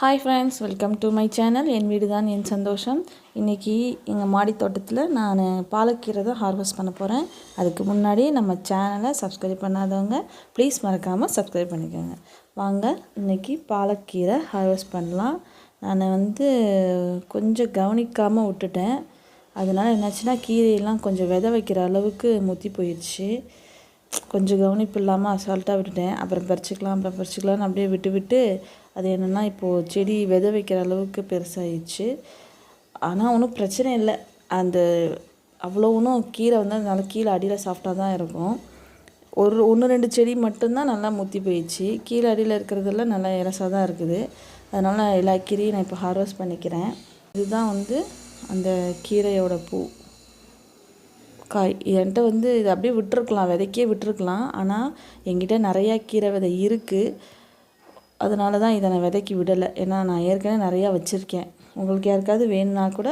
Hi friends welcome to my channel என் வீடு தான் என் சந்தோஷம். இன்றைக்கி எங்கள் மாடி தோட்டத்தில் நான் பாலக்கீரை தான் ஹார்வெஸ்ட் பண்ண போகிறேன் அதுக்கு முன்னாடி நம்ம சேனலை சப்ஸ்கிரைப் பண்ணாதவங்க ப்ளீஸ் மறக்காமல் சப்ஸ்கிரைப் பண்ணிக்கோங்க. வாங்க இன்றைக்கி பாலக்கீரை ஹார்வெஸ்ட் பண்ணலாம். நான் வந்து கொஞ்சம் கவனிக்காமல் விட்டுட்டேன். அதனால் என்னாச்சுன்னா கீரையெல்லாம் கொஞ்சம் வித வைக்கிற அளவுக்கு முத்தி போயிடுச்சு கொஞ்சம் கவனிப்பு இல்லாமல் அசால்ட்டாக விட்டுட்டேன். அப்புறம் பறிச்சிக்கலாம் அப்புறம் பறிச்சிக்கலாம்னு அப்படியே விட்டு விட்டு அது என்னென்னா இப்போது செடி விதை வைக்கிற அளவுக்கு பெருசாகிடுச்சு ஆனால் ஒன்றும் பிரச்சனை இல்லை. அந்த அவ்வளோ ஒன்றும் கீரை வந்து அதனால் கீழே அடியில் சாஃப்டாக தான் இருக்கும். ஒரு ஒன்று ரெண்டு செடி மட்டும்தான் நல்லா முத்தி போயிடுச்சு. கீழே அடியில் இருக்கிறதெல்லாம் நல்லா இலசாக தான் இருக்குது. அதனால் எல்லா கீரையும் நான் இப்போ ஹார்வெஸ்ட் பண்ணிக்கிறேன். இதுதான் வந்து அந்த கீரையோட பூ. காய் என்கிட்ட வந்து இது அப்படியே விட்டுருக்கலாம் விதைக்கே விட்டுருக்கலாம். ஆனால் என்கிட்ட நிறையா கீரை விதை இருக்குது அதனால தான் இதை நான் விதைக்கி விடலை. ஏன்னா நான் ஏற்கனவே நிறையா வச்சுருக்கேன். உங்களுக்கு யாருக்காவது வேணும்னா கூட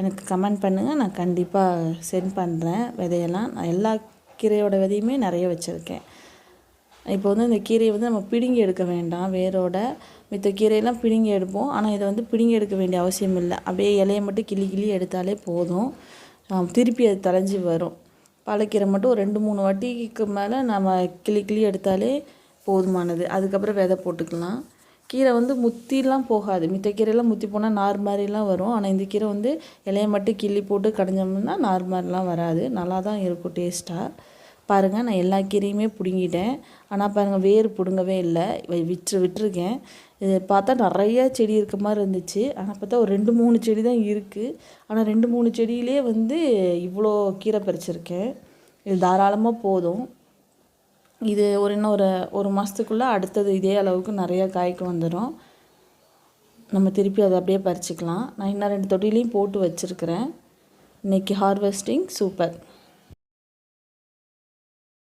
எனக்கு கமெண்ட் பண்ணுங்கள் நான் கண்டிப்பாக சென்ட் பண்ணுறேன் விதையெல்லாம். நான் எல்லா கீரையோட விதையுமே நிறைய வச்சுருக்கேன். இப்போ வந்து இந்த கீரையை வந்து நம்ம பிடுங்கி எடுக்க வேண்டாம். வேரோட மித்த கீரையெல்லாம் பிடுங்கி எடுப்போம். ஆனால் இதை வந்து பிடுங்கி எடுக்க வேண்டிய அவசியம் இல்லை. அப்படியே இலையை மட்டும் கிளி கிளி எடுத்தாலே போதும். திருப்பி அது தலைஞ்சி வரும். பாலக்கீரை மட்டும் ஒரு ரெண்டு மூணு வாட்டிக்கு மேலே நம்ம கிளி கிளி எடுத்தாலே போதுமானது. அதுக்கப்புறம் விதை போட்டுக்கலாம். கீரை வந்து முத்திலாம் போகாது. மித்த கீரையெல்லாம் முத்தி போனால் நார் மாதிரிலாம் வரும். ஆனால் இந்த கீரை வந்து இலையை மட்டும் கிள்ளி போட்டு கடைஞ்சோம்னா நார் மாதிரிலாம் வராது. நல்லா தான் இருக்கும் டேஸ்ட்டாக பாருங்கள் நான் எல்லா கீரையுமே பிடுங்கிட்டேன். ஆனால் பாருங்கள் வேர் பிடுங்கவே இல்லை. விற்று விட்டுருக்கேன். இது பார்த்தா நிறைய செடி இருக்க மாதிரி இருந்துச்சு. ஆனால் பார்த்தா ஒரு ரெண்டு மூணு செடி தான் இருக்குது ஆனால் ரெண்டு மூணு செடியிலே வந்து இவ்வளோ கீரை பறிச்சிருக்கேன். இது தாராளமாக போதும். இது ஒரு இன்னும் ஒரு ஒரு மாதத்துக்குள்ளே அடுத்தது இதே அளவுக்கு நிறையா காய்க்கு வந்துடும் நம்ம திருப்பி அதை அப்படியே பறிச்சிக்கலாம். நான் இன்னும் ரெண்டு தொட்டிலையும் போட்டு வச்சுருக்கிறேன். இன்றைக்கி ஹார்வெஸ்டிங் சூப்பர்